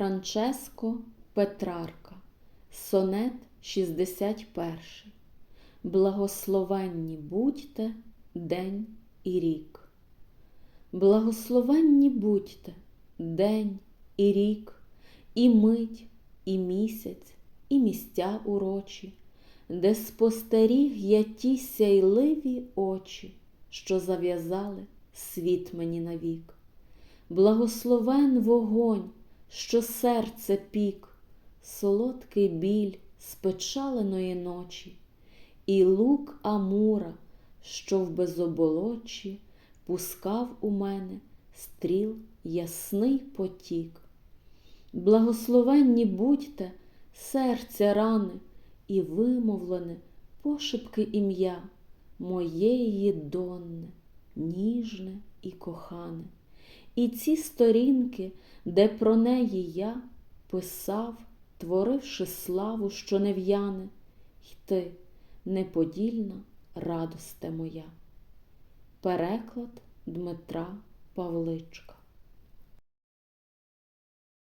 Франческо Петрарка, сонет 61. Благословенні будьте день і рік. Благословенні будьте день і рік, і мить, і місяць, і місця урочі, де спостеріг я ті сяйливі очі, що зав'язали світ мені навік. Благословен вогонь, що серце пік, солодкий біль спечаленої ночі, і лук Амура, що в безоболочі пускав у мене стріл ясний потік. Благословенні будьте серця рани і вимовлене пошепки ім'я моєї донне, ніжне і кохане. І ці сторінки, де про неї я писав, творивши славу, що не в'яне, й ти, неподільна радосте моя. Переклад Дмитра Павличка